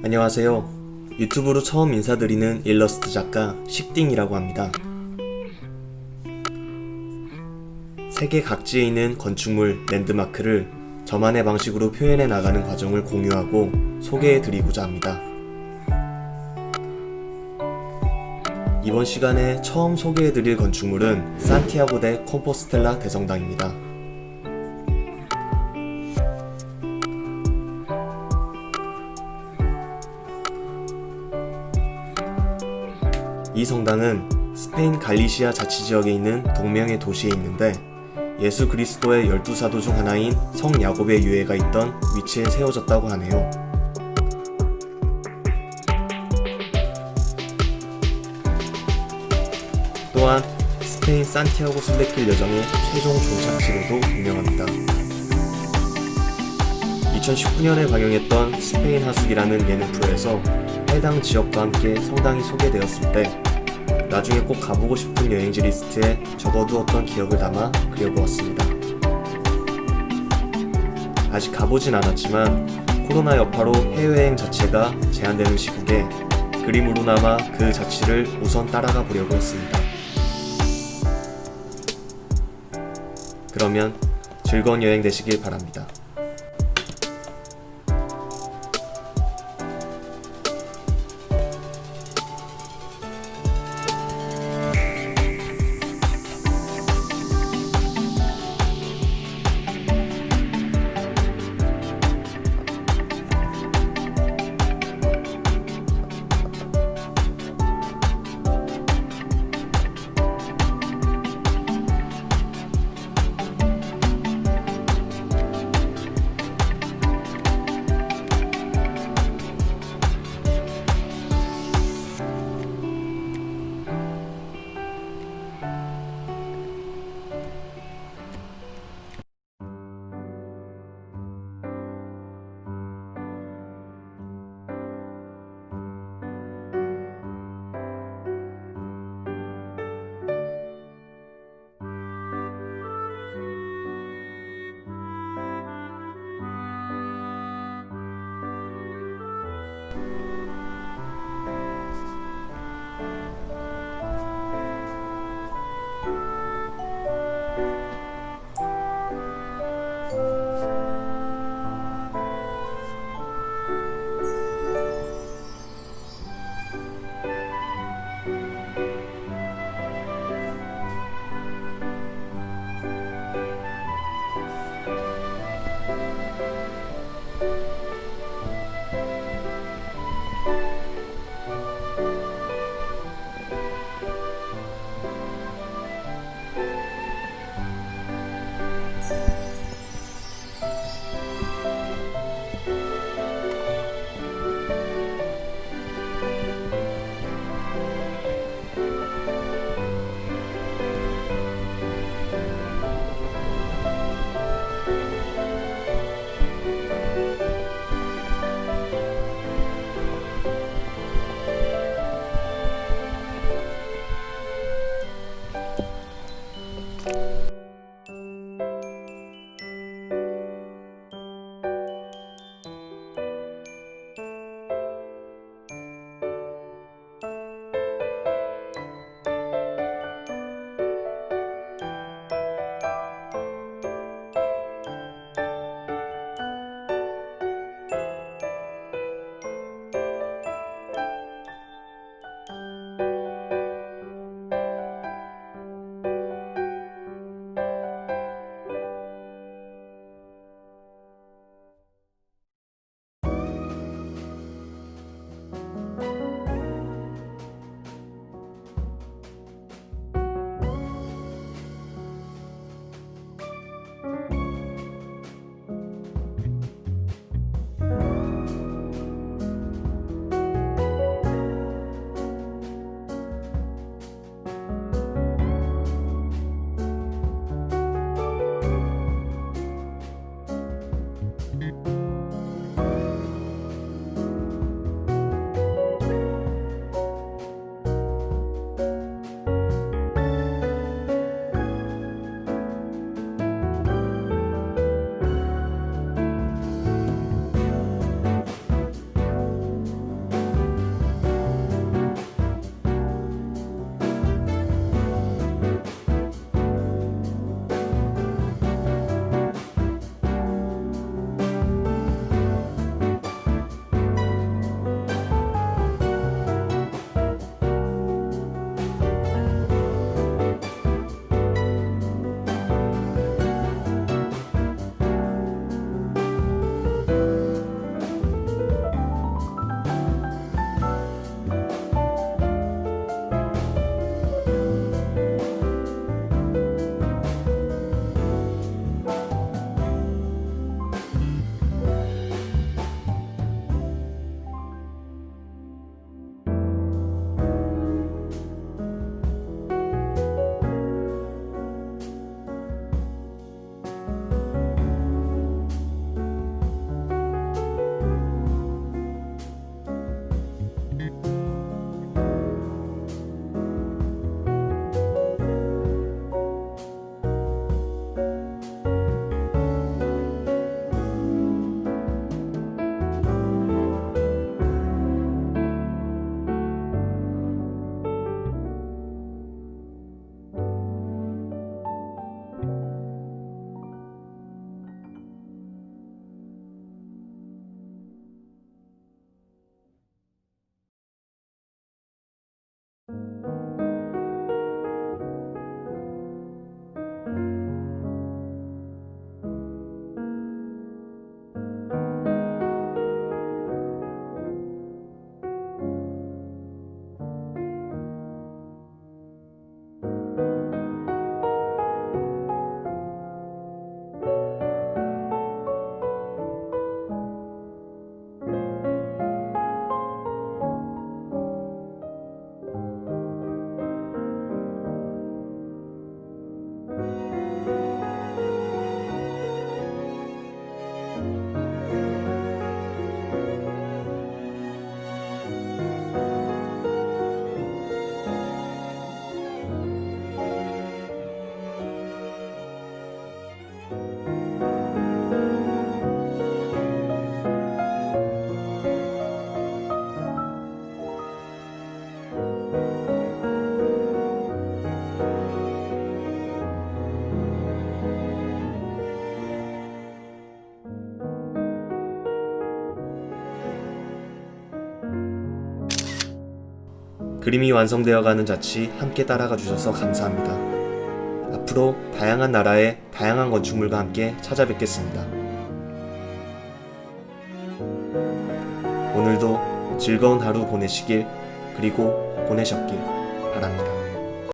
안녕하세요. 유튜브로 처음 인사드리는 일러스트 작가 식딩이라고 합니다. 세계 각지에 있는 건축물 랜드마크를 저만의 방식으로 표현해 나가는 과정을 공유하고 소개해 드리고자 합니다. 이번 시간에 처음 소개해 드릴 건축물은 산티아고 데 콤포스텔라 대성당입니다. 이 성당은 스페인 갈리시아 자치지역에 있는 동명의 도시에 있는데 예수 그리스도의 열두 사도 중 하나인 성 야곱의 유해가 있던 위치에 세워졌다고 하네요. 또한 스페인 산티아고 순례길 여정의 최종 종착지로도 유명합니다. 2019년에 방영했던 스페인 하숙이라는 예능 프로에서 해당 지역과 함께 성당이 소개되었을 때 나중에 꼭 가보고 싶은 여행지 리스트에 적어두었던 기억을 담아 그려보았습니다. 아직 가보진 않았지만 코로나 여파로 해외여행 자체가 제한되는 시국에 그림으로나마 그 자취를 우선 따라가 보려고 했습니다. 그러면 즐거운 여행 되시길 바랍니다. 그림이 완성되어 가는 자치 함께 따라가 주셔서 감사합니다. 앞으로 다양한 나라의 다양한 건축물과 함께 찾아뵙겠습니다. 오늘도 즐거운 하루 보내시길 그리고 보내셨길 바랍니다.